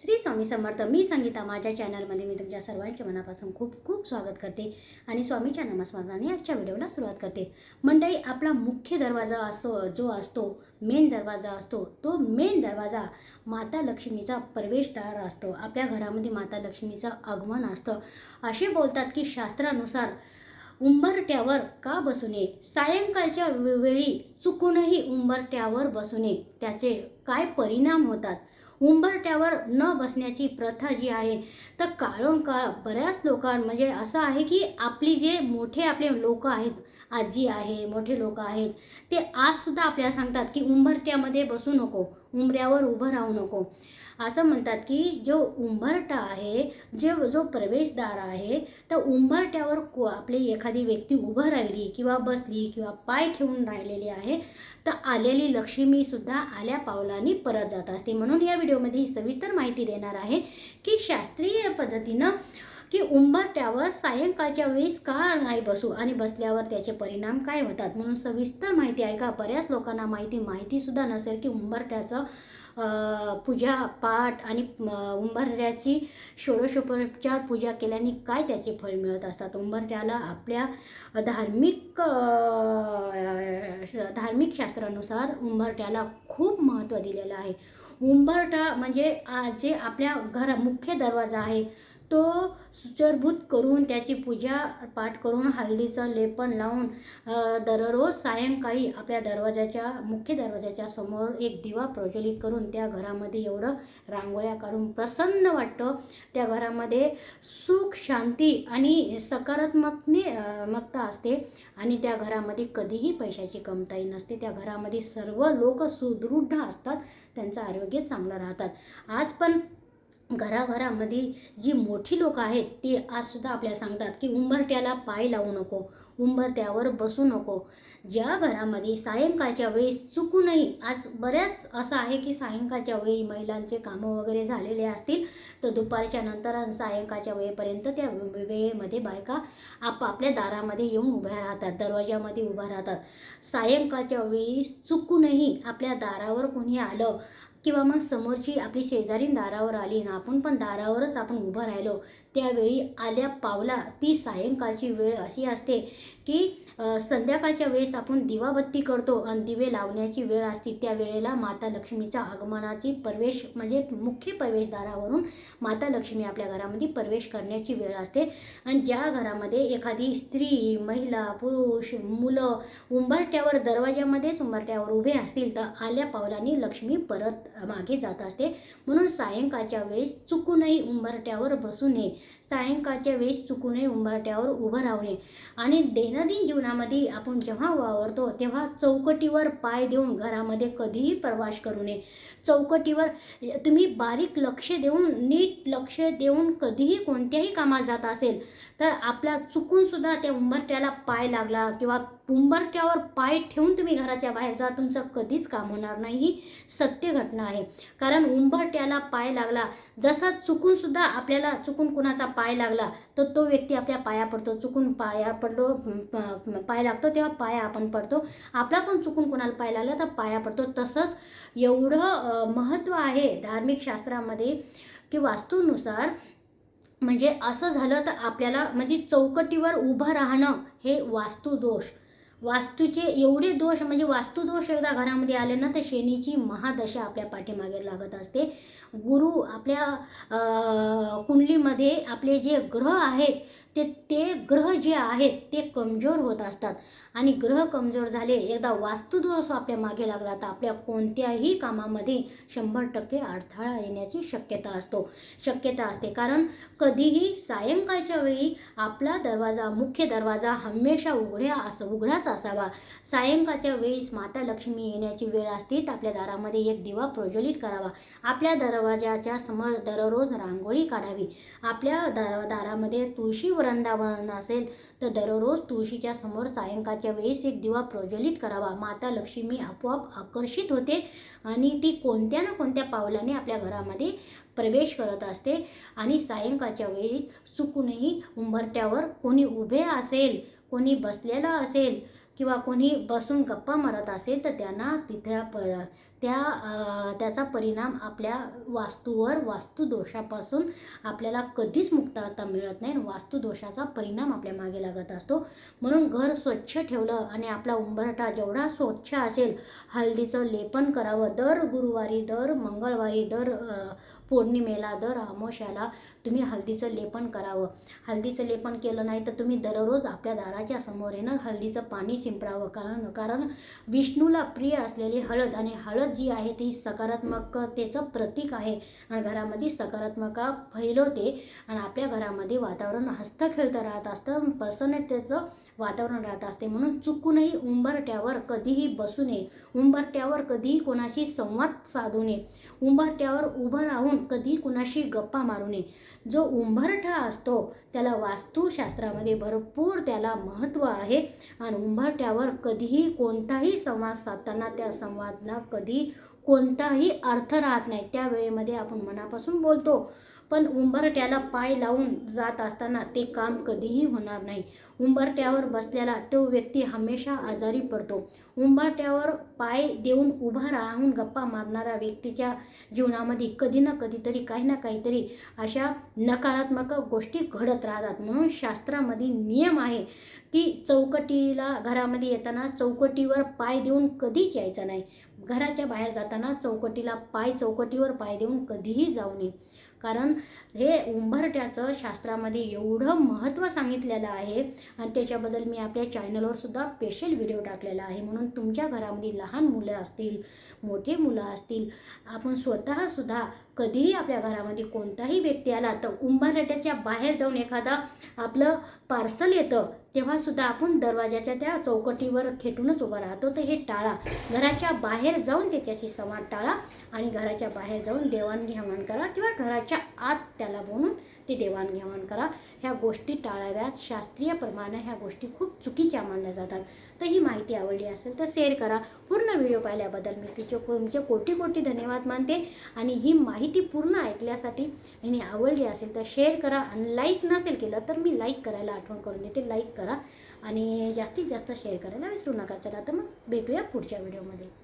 श्री स्वामी समर्थ मी संगीता माझ्या चॅनलमध्ये मी तुमच्या सर्वांच्या मनापासून खूप खूप स्वागत करते आणि स्वामीच्या नामस्मरणाने आजच्या व्हिडिओला सुरुवात करते. मंडळी आपला मुख्य दरवाजा असो जो असतो मेन दरवाजा असतो तो मेन दरवाजा माता लक्ष्मीचा प्रवेशद्वार असतो. आपल्या घरामध्ये माता लक्ष्मीचं आगमन असतं. असे बोलतात की शास्त्रानुसार उंबरट्यावर का बसू नये? सायंकाळच्या वेळी चुकूनही उंबरट्यावर बसू नये. त्याचे काय परिणाम होतात? उंबरट्यावर न बसण्याची प्रथा जी आहे तर कारण काळ बऱ्याच लोकां म्हणजे असं आहे की आपली जे मोठे आपले लोक आहेत आजी आहे मोठे लोक आहेत ते आजसुद्धा आपल्याला सांगतात की उंबरट्यामध्ये बसू नको उंबऱ्यावर उभं राहू नको. असं म्हणतात की जो उंबरटा आहे जे जो प्रवेशद्वार आहे तर उंबरट्यावर को आपली एखादी व्यक्ती उभं राहिली किंवा बसली किंवा पाय ठेवून राहिलेली आहे तर आलेली लक्ष्मीसुद्धा आल्या पावलांनी परत जात असते. म्हणून या व्हिडिओमध्ये ही सविस्तर माहिती देणार आहे की शास्त्रीय पद्धतीनं की उंबरट्यावर सायंकाळच्या वेळेस का नाही बसू आणि बसल्यावर त्याचे परिणाम काय होतात? म्हणून सविस्तर माहिती आहे का बऱ्याच लोकांना माहिती माहितीसुद्धा नसेल की उंबरट्याचं पूजा पाठ आणि उंबरट्याची षोडशोपचार पूजा केल्याने काय त्याचे फळ मिळत असतात? उंबरट्याला आपल्या धार्मिक धार्मिक शास्त्रानुसार उंबरट्याला खूप महत्त्व दिलेलं आहे. उंबरटा म्हणजे जे आपल्या घरा मुख्य दरवाजा आहे तो सुचरभूत करून त्याची पूजा पाठ करून हळदीचं लेपन लावून दररोज सायंकाळी आपल्या दरवाजाच्या मुख्य दरवाजाच्या समोर एक दिवा प्रज्वलित करून त्या घरामध्ये एवढं रांगोळ्या काढून प्रसन्न वाटतं. त्या घरामध्ये सुख शांती आणि सकारात्मकने मकता असते आणि त्या घरामध्ये कधीही पैशाची कमताई नसते. त्या घरामध्ये सर्व लोक सुदृढ असतात त्यांचं आरोग्य चांगलं राहतात. आज पण घराघरामध्ये जी मोठी लोक आहेत ती आजसुद्धा आपल्याला सांगतात की उंबरट्याला पाय लावू नको उंबरट्यावर बसू नको. ज्या घरामध्ये सायंकाळच्या वेळेस चुकूनही आज बऱ्याच असं आहे की सायंकाळच्या वेळी महिलांचे कामं वगैरे झालेले असतील तर दुपारच्या नंतर आणि सायंकाळच्या वेळेपर्यंत त्या वेळेमध्ये बायका आपापल्या दारामध्ये येऊन उभ्या राहतात दरवाजामध्ये उभ्या राहतात. सायंकाळच्या वेळी चुकूनही आपल्या दारावर कोणी आलं किंवा मग समोरची आपली शेजारी दारावर आली ना आपण पण दारावरच आपण उभं राहिलो त्यावेळी आल्या पावला. ती सायंकाळची वेळ अशी असते की संध्याकाळच्या वेळेस आपण दिवाबत्ती करतो आणि दिवे लावण्याची वेळ असते. त्या वेळेला माता लक्ष्मीच्या आगमनाची प्रवेश म्हणजे मुख्य प्रवेशद्वारावरून माता लक्ष्मी आपल्या घरामध्ये प्रवेश करण्याची वेळ असते. आणि ज्या घरामध्ये एखादी स्त्री महिला पुरुष मुलं उंबरट्यावर दरवाजामध्येच उंबरट्यावर उभे असतील तर आल्या पावलांनी लक्ष्मी परत मागे जात असते. म्हणून सायंकाळच्या वेळेस चुकूनही उंबरट्यावर बसू नये सायंकाळच्या वेळेस चुकूनही उंबरट्यावर उभं राहणे आणि दैनंदिन जीवनामध्ये आपण जेव्हा वावरतो तेव्हा चौकटीवर पाय देऊन घरामध्ये कधीही प्रवास करू नये. चौकटीवर तुम्ही बारीक लक्ष देऊन नीट लक्ष देऊन कधीही कोणत्याही कामात जात असेल तर आपल्या चुकूनसुद्धा त्या उंबरट्याला पाय लागला किंवा उंबरट्यावर पाय ठेवून तुम्ही घराच्या बाहेर जा. तुमचं कधीच काम होणार नाही. ही सत्य घटना आहे. कारण उंबरट्याला पाय लागला. जसा चुकूनसुद्धा आपल्याला चुकून कुणाचा पाय लागला तर तो व्यक्ती आपल्या पाया पडतो. चुकून पाया पडलो प- पाय लागतो तेव्हा पाया आपण पडतो. आपला पण चुकून कुणाला पाय लागला तर पाया पडतो. तसंच एवढं महत्त्व आहे धार्मिक शास्त्रामध्ये की वास्तूनुसार म्हणजे असं झालं तर आपल्याला म्हणजे चौकटीवर उभं राहणं हे वास्तुदोष. वास्तूचे एवढे दोष म्हणजे वास्तुदोष एकदा घरामध्ये आले ना तर शनीची महादशा आपल्या पाठीमागे लागत असते. गुरु आपल्या कुंडलीमध्ये आपले जे ग्रह आहेत ते ते ग्रह जे आहेत ते कमजोर होत असतात. आणि ग्रह कमजोर झाले एकदा वास्तुदोष आपल्या मागे लागला तर आपल्या कोणत्याही कामामध्ये शंभर टक्के अडथळा येण्याची शक्यता असतो. शक्यता असते. कारण कधीही सायंकाळच्या वेळी आपला दरवाजा मुख्य दरवाजा हमेशा उघड्या असं उघडाच असावा. सायंकाळच्या वेळेस माता लक्ष्मी येण्याची वेळ असते आपल्या दारामध्ये एक दिवा प्रज्वलित करावा. आपल्या दरवाजाच्या समोर दररोज रांगोळी काढावी. आपल्या दर दारामध्ये तुळशी वृंदावन असेल तर दररोज तुळशीच्या समोर सायंकाळच्या वेळेस एक दिवा प्रज्वलित करावा. माता लक्ष्मी आपोआप आकर्षित होते आणि ती कोणत्या ना कोणत्या पावलाने आपल्या घरामध्ये प्रवेश करत असते आणि सायंकाळच्या वेळी चुकूनही उंबरट्यावर कोणी उभे असेल कोणी बसलेला असेल किंवा कोणी बसून गप्पा मारत असेल तर त्यांना तिथं प त्या त्याचा परिणाम आपल्या वास्तूवर वास्तुदोषापासून आपल्याला कधीच मुक्तता मिळत नाही वास्तुदोषाचा परिणाम आपल्या मागे लागत असतो. म्हणून घर स्वच्छ ठेवलं आणि आपला उंबरठा जेवढा स्वच्छ असेल हळदीचं लेपन करावं दर गुरुवारी दर मंगळवारी दर पौर्णिमेला दर अमावस्याला तुम्ही हळदीचं लेपन करावं. हळदीचं लेपन केलं नाही तर तुम्ही दररोज आपल्या दाराच्या समोर येणं हळदीचं पाणी शिंपरावं कारण कारण विष्णूला प्रिय असलेली हळद आणि हळद जी आहे ती सकारात्मकतेचं प्रतीक आहे. आणि घरामध्ये सकारात्मक फैलवते आणि आपल्या घरामध्ये वातावरण हस्तखेळतं राहत असतं. प्रसन्नतेचं वातावरण राहत असते. म्हणून चुकूनही उंबरट्यावर कधीही बसू नये. उंबरट्यावर कधीही कोणाशी संवाद साधू नये. उंबरट्यावर उभं राहून कधीही कुणाशी गप्पा मारू नये. जो उंबरठा असतो त्याला वास्तुशास्त्रामध्ये भरपूर त्याला महत्त्व आहे. आणि उंबरट्यावर कधीही कोणताही संवाद साधताना त्या संवादना कधी कोणताही अर्थ राहत नाही. त्या वेळेमध्ये आपण मनापासून बोलतो. पण उंबरट्याला पाय लावून जात असताना ते काम कधीही होणार नाही. उंबरट्यावर बसलेला तो व्यक्ती हमेशा आजारी पडतो. उंबरट्यावर पाय देऊन उभा राहून गप्पा मारणाऱ्या व्यक्तीच्या जीवनामध्ये कधी ना कधीतरी काही ना काहीतरी अशा नकारात्मक गोष्टी घडत राहतात. म्हणून शास्त्रामध्ये नियम आहे की चौकटीला घरामध्ये येताना चौकटीवर पाय देऊन कधीच यायचं नाही. घराच्या बाहेर जाताना चौकटीला पाय चौकटीवर पाय देऊन कधीही जाऊ नये. कारण हे उंबरट्याचं शास्त्रामध्ये एवढं महत्त्व सांगितलेलं आहे आणि त्याच्याबद्दल मी आपल्या चॅनलवर सुद्धा स्पेशल व्हिडिओ टाकलेला आहे. म्हणून तुमच्या घरामध्ये लहान मुलं असतील मोठे मुलं असतील आपण स्वतःसुद्धा कधीही आपल्या घरामध्ये कोणताही व्यक्ती आला तर उंबरठ्याच्या बाहेर जाऊन एखादा आपलं पार्सल येतं तेव्हासुद्धा आपण दरवाजाच्या त्या चौकटीवर खेटूनच उभा राहतो. तर हे टाळा. घराच्या बाहेर जाऊन त्याच्याशी संवाद टाळा आणि घराच्या बाहेर जाऊन देवाणघेवाण करा किंवा घराच्या आत त्याला बोलून ते देवाणघेवाण करा. ह्या गोष्टी टाळाव्यात. शास्त्रीयप्रमाणे ह्या गोष्टी खूप चुकीच्या मानल्या जातात. तर ही माहिती आवडली असेल तर शेअर करा. पूर्ण व्हिडिओ पाहिल्याबद्दल मी तुमचे तुमचे कोटी कोटी धन्यवाद मानते. आणि ही माहिती पूर्ण ऐकल्यासाठी आणि आवडली असेल तर शेअर करा. आणि लाईक नसेल केलं तर मी लाईक करायला आठवण करून देते. लाईक करा. आणि जास्तीत जास्त शेअर करायला विसरू नका. चला तर मग भेटूया पुढच्या व्हिडिओमध्ये